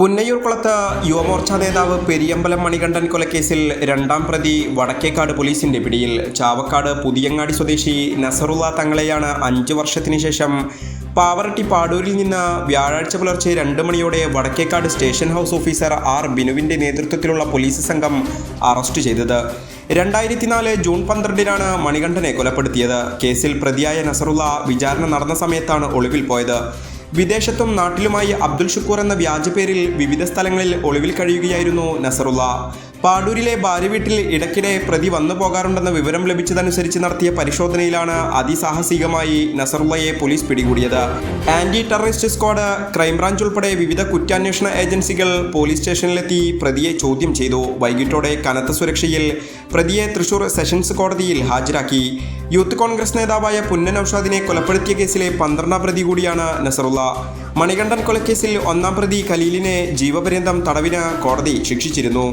പുന്നയൂർക്കുളത്ത് യുവമോർച്ച നേതാവ് പെരിയമ്പലം മണികണ്ഠൻ കൊലക്കേസിൽ രണ്ടാം പ്രതി വടക്കേക്കാട് പോലീസിന്റെ പിടിയിൽ. ചാവക്കാട് പുതിയങ്ങാടി സ്വദേശി നസറുള്ള തങ്ങളെയാണ് അഞ്ചു വർഷത്തിനു ശേഷം പാവറട്ടി പാടൂരിൽ നിന്ന് വ്യാഴാഴ്ച പുലർച്ചെ രണ്ട് മണിയോടെ Vadakkekad station house officer R ബിനുവിന്റെ നേതൃത്വത്തിലുള്ള പോലീസ് സംഘം അറസ്റ്റ് ചെയ്തത്. രണ്ടായിരത്തി നാല് ജൂൺ പന്ത്രണ്ടിനാണ് മണികണ്ഠനെ കൊലപ്പെടുത്തിയത്. കേസിൽ പ്രതിയായ നസറുള്ള വിചാരണ നടന്ന സമയത്താണ് ഒളിവിൽ പോയത്. വിദേശത്തും നാട്ടിലുമായി അബ്ദുൽ ഷുക്കൂർ എന്ന വ്യാജപേരിൽ വിവിധ സ്ഥലങ്ങളിൽ ഒളിവിൽ കഴിയുകയായിരുന്നു നസറുള്ള. പാടൂരിലെ ഭാര്യ വീട്ടിൽ ഇടയ്ക്കിടെ പ്രതി വന്നു പോകാറുണ്ടെന്ന വിവരം ലഭിച്ചതനുസരിച്ച് നടത്തിയ പരിശോധനയിലാണ് അതിസാഹസികമായി നസറുള്ളയെ പോലീസ് പിടികൂടിയത്. Anti terrorist squad crime branch ഉൾപ്പെടെ വിവിധ കുറ്റാന്വേഷണ ഏജൻസികൾ പോലീസ് സ്റ്റേഷനിലെത്തി പ്രതിയെ ചോദ്യം ചെയ്തു. വൈകിട്ടോടെ കനത്ത സുരക്ഷയിൽ പ്രതിയെ തൃശൂർ സെഷൻസ് കോടതിയിൽ ഹാജരാക്കി. യൂത്ത് കോൺഗ്രസ് നേതാവായ പുന്നൻ ഔഷാദിനെ കൊലപ്പെടുത്തിയ കേസിലെ പന്ത്രണ്ടാം പ്രതി കൂടിയാണ് നസറുള്ള. മണികണ്ഠൻ കൊലക്കേസിൽ ഒന്നാം പ്രതി ഖലീലിനെ ജീവപര്യന്തം തടവിന് കോടതി ശിക്ഷിച്ചിരുന്നു.